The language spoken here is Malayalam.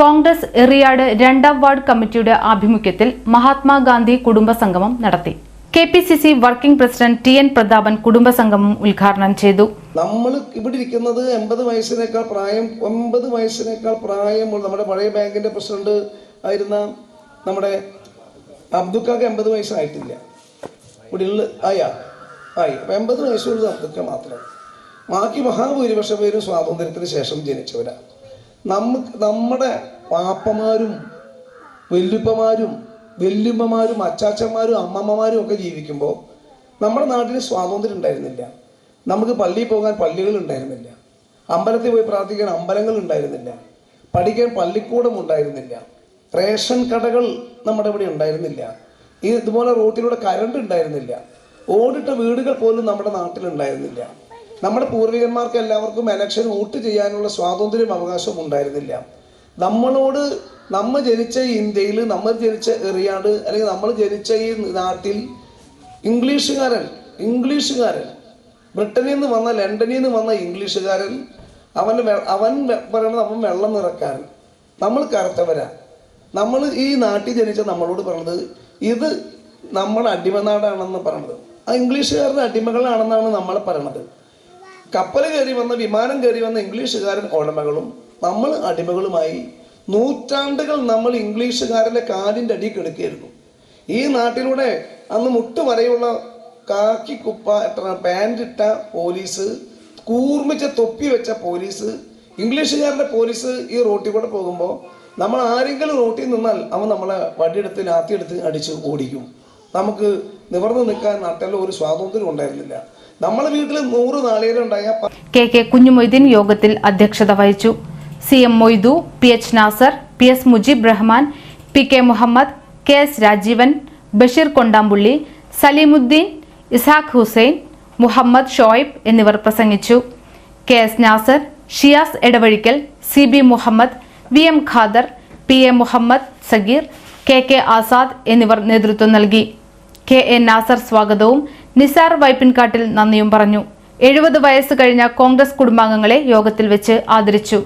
കോൺഗ്രസ് എറിയാട് രണ്ടാം വാർഡ് കമ്മിറ്റിയുടെ ആഭിമുഖ്യത്തിൽ മഹാത്മാഗാന്ധി കുടുംബസംഗമം നടത്തി. K P C C working president T N Prathapan കുടുംബസംഗമം ഉദ്ഘാടനം ചെയ്തു. നമ്മൾ ഇവിടെ ഇരിക്കുന്നത് എൺപത് വയസ്സിനേക്കാൾ പ്രായം ഒമ്പത് വയസ്സിനേക്കാൾ പ്രായമുള്ള നമ്മുടെ പഴയ ബാങ്കിന്റെ പ്രസിഡന്റ് ആയിരുന്ന നമ്മുടെ അബ്ദുക്കാക്ക് എൺപത് വയസ്സായിട്ടില്ല. ഇവിടെ ഉള്ള ആയ ആയി. അപ്പം എൺപത് വയസ്സുള്ളത് അബ്ദുക്ക മാത്രം. ബാക്കി മഹാഭൂരിപക്ഷം പേരും സ്വാതന്ത്ര്യത്തിന് ശേഷം ജനിച്ചവരാണ് നമുക്ക് നമ്മുടെ പാപ്പമാരും വല്യുപ്പമാരും വല്യുമ്മമാരും അച്ചാച്ചന്മാരും അമ്മമ്മമാരും ഒക്കെ ജീവിക്കുമ്പോൾ നമ്മുടെ നാട്ടിൽ സ്വാതന്ത്ര്യം ഉണ്ടായിരുന്നില്ല. നമുക്ക് പള്ളിയിൽ പോകാൻ പള്ളികൾ ഉണ്ടായിരുന്നില്ല. അമ്പലത്തിൽ പോയി പ്രാർത്ഥിക്കാൻ അമ്പലങ്ങൾ ഉണ്ടായിരുന്നില്ല. പഠിക്കാൻ പള്ളിക്കൂടം ഉണ്ടായിരുന്നില്ല. റേഷൻ കടകൾ നമ്മുടെ ഇവിടെ ഉണ്ടായിരുന്നില്ല. ഇതുപോലെ റോട്ടിലൂടെ കരണ്ട് ഉണ്ടായിരുന്നില്ല. ഓടിട്ട വീടുകൾ പോലും നമ്മുടെ നാട്ടിലുണ്ടായിരുന്നില്ല നമ്മുടെ പൂർവികന്മാർക്ക് എല്ലാവർക്കും എലക്ഷൻ വോട്ട് ചെയ്യാനുള്ള സ്വാതന്ത്ര്യം അവകാശവും ഉണ്ടായിരുന്നില്ല. നമ്മളോട് നമ്മൾ ജനിച്ച ഇന്ത്യയിൽ നമ്മൾ ജനിച്ച എറിയാട് അല്ലെങ്കിൽ നമ്മൾ ജനിച്ച ഈ നാട്ടിൽ ഇംഗ്ലീഷുകാരൻ ഇംഗ്ലീഷുകാരൻ ബ്രിട്ടനിൽ നിന്ന് വന്ന ലണ്ടനിൽ നിന്ന് വന്ന ഇംഗ്ലീഷുകാരൻ അവൻ അവൻ പറയണത് അവൻ വെള്ളം നിറക്കാരൻ. നമ്മൾ കറുത്തവരാ. നമ്മൾ ഈ നാട്ടിൽ ജനിച്ച നമ്മളോട് പറഞ്ഞത് ഇത് നമ്മുടെ അടിമനാടാണെന്ന് പറഞ്ഞത് ആ ഇംഗ്ലീഷുകാരുടെ അടിമകളാണെന്നാണ് നമ്മൾ പറയണത്. കപ്പൽ കയറി വന്ന വിമാനം കയറി വന്ന ഇംഗ്ലീഷുകാരൻ ഉടമകളും നമ്മൾ അടിമകളുമായി നൂറ്റാണ്ടുകൾ നമ്മൾ ഇംഗ്ലീഷുകാരന്റെ കാലിന്റെ അടി കിടക്കുകയായിരുന്നു. ഈ നാട്ടിലൂടെ അന്ന് മുട്ട് വരെയുള്ള കാക്കി കുപ്പ പാന്റിട്ട പോലീസ് കൂർമിച്ച തൊപ്പി വെച്ച പോലീസ് ഇംഗ്ലീഷുകാരുടെ പോലീസ് ഈ റോട്ടിൽ കൂടെ പോകുമ്പോൾ നമ്മൾ ആരെങ്കിലും റോട്ടിൽ നിന്നാൽ അവൻ നമ്മളെ വടിയെടുത്ത് ലാത്തിയെടുത്ത് അടിച്ച് ഓടിക്കും. നമുക്ക് നിവർന്നു നിൽക്കാൻ നാട്ടിൽ ഒരു സ്വാതന്ത്ര്യം ഉണ്ടായിരുന്നില്ല. നമ്മളെ വീട്ടിൽ നൂറ് നാളികേരുണ്ടായ കെ കെ കുഞ്ഞുമൊയ്തീൻ യോഗത്തിൽ അധ്യക്ഷത വഹിച്ചു. C M Moidu P H Nasar P S Mujeeb Rahman P K Muhammad K S Rajeevan Basheer Kondampully Saleemuddeen Ishaq Hussain Muhammad Shoaib എന്നിവർ പ്രസംഗിച്ചു. K S Nasar Shiyas Edavazhikkal C B Muhammad V M Khader P A Muhammad Sageer K K Azad എന്നിവർ നേതൃത്വം നൽകി. കെ എ നാസർ സ്വാഗതവും നിസാർ വൈപ്പിൻകാട്ടിൽ നന്ദിയും പറഞ്ഞു. എഴുപത് വയസ്സ് കഴിഞ്ഞ കോൺഗ്രസ് കുടുംബാംഗങ്ങളെ യോഗത്തിൽ വെച്ച് ആദരിച്ചു.